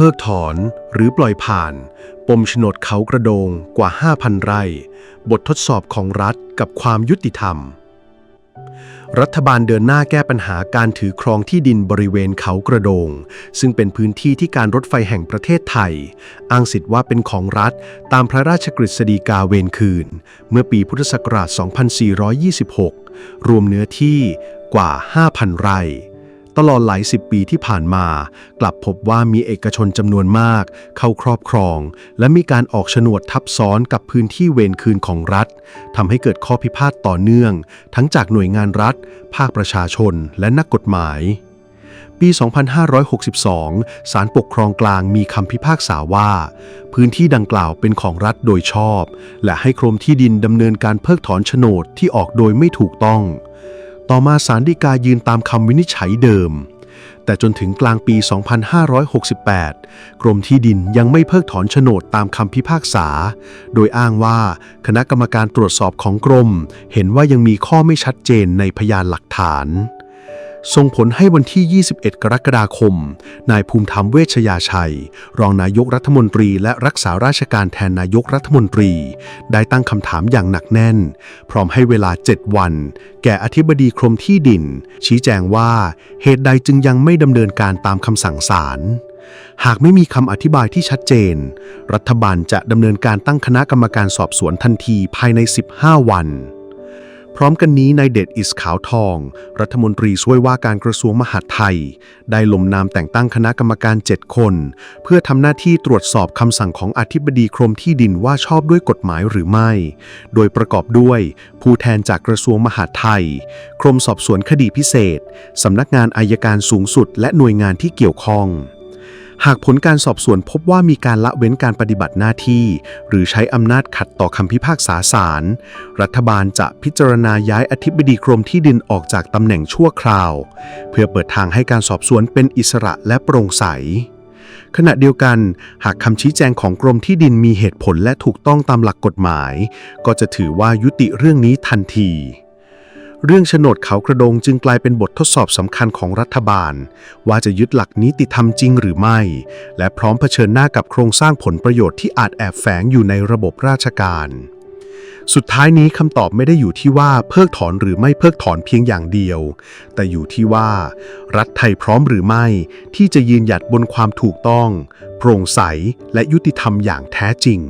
พิกถอนหรือปล่อยผ่าน ปมโฉนดเขากระโดงกว่า 5,000 ไร่ บททดสอบของรัฐกับความยุติธรรม รัฐบาลเดินหน้าแก้ปัญหาการถือครองที่ดินบริเวณเขากระโดง ซึ่งเป็นพื้นที่ที่การรถไฟแห่งประเทศไทย อ้างสิทธิ์ว่าเป็นของรัฐตามพระราชกฤษฎีกาเวรคืน เมื่อปีพุทธศักราช 2426 รวมเนื้อที่กว่า 5,000 ไร่ ตลอดหลายสิบปีที่ผ่านมา กลับพบว่ามีเอกชนจำนวนมาก เข้าครอบครอง และมีการออกโฉนดทับซ้อนกับพื้นที่เวรคืนของรัฐทำให้เกิดข้อพิพาทต่อเนื่อง ทั้งจากหน่วยงานรัฐ ภาคประชาชน และนักกฎหมาย ปี 2562 ศาลปกครองกลางมีคำพิพากษาว่า พื้นที่ดังกล่าวเป็นของรัฐโดยชอบ และให้กรมที่ดินดำเนินการเพิกถอนโฉนดที่ออกโดยไม่ถูกต้อง ต่อมาศาลฎีกายืนตามคำวินิจฉัยเดิม แต่จนถึงกลางปี 2568 กรมที่ดินยังไม่เพิกถอนโฉนดตามคำพิพากษา โดยอ้างว่าคณะกรรมการตรวจสอบของกรม เห็นว่ายังมีข้อไม่ชัดเจนในพยานหลักฐาน ส่งผลให้วันที่ 21 กรกฎาคม นายภูมิธรรมเวชยาชัย รองนายกรัฐมนตรีและรักษาราชการแทนนายกรัฐมนตรี ได้ตั้งคำถามอย่างหนักแน่น พร้อมให้เวลา 7 วัน แก่อธิบดีกรมที่ดิน ชี้แจงว่าเหตุใดจึงยังไม่ดำเนินการตามคำสั่งศาลหากไม่มีคำอธิบายที่ชัดเจน รัฐบาลจะดำเนินการตั้งคณะกรรมการสอบสวนทันทีภายใน 15 วัน ร้อมกันนี้นายเดชอิสขาวทอง รัฐมนตรีช่วยว่าการกระทรวงมหาดไทย ได้ลงนามแต่งตั้งคณะกรรมการ 7 คน เพื่อทำหน้าที่ตรวจสอบคำสั่งของอธิบดีกรมที่ดินว่าชอบด้วยกฎหมายหรือไม่ โดยประกอบด้วย ผู้แทนจากกระทรวงมหาดไทย กรมสอบสวนคดีพิเศษสำนักงานอายการสูงสุด และหน่วยงานที่เกี่ยวข้อง หากผลการสอบสวนพบว่ามีการละเว้นการปฏิบัติหน้าที่ หรือใช้อำนาจขัดต่อคำพิพากษาศาลรัฐบาลจะพิจารณาย้ายอธิบดีกรมที่ดินออกจากตำแหน่งชั่วคราว เพื่อเปิดทางให้การสอบสวนเป็นอิสระและโปร่งใส ขณะเดียวกัน หากคำชี้แจงของกรมที่ดินมีเหตุผลและถูกต้องตามหลักกฎหมาย ก็จะถือว่ายุติเรื่องนี้ทันที เรื่องโฉนดเขากระโดงจึงกลายเป็นบททดสอบสำคัญของรัฐบาล ว่าจะยึดหลักนิติธรรมจริงหรือไม่ และพร้อมเผชิญหน้ากับโครงสร้างผลประโยชน์ที่อาจแอบแฝงอยู่ในระบบราชการ สุดท้ายนี้คำตอบไม่ได้อยู่ที่ว่าเพิกถอนหรือไม่เพิกถอนเพียงอย่างเดียว แต่อยู่ที่ว่า รัฐไทยพร้อมหรือไม่ ที่จะยืนหยัดบนความถูกต้อง โปร่งใสและยุติธรรมอย่างแท้จริง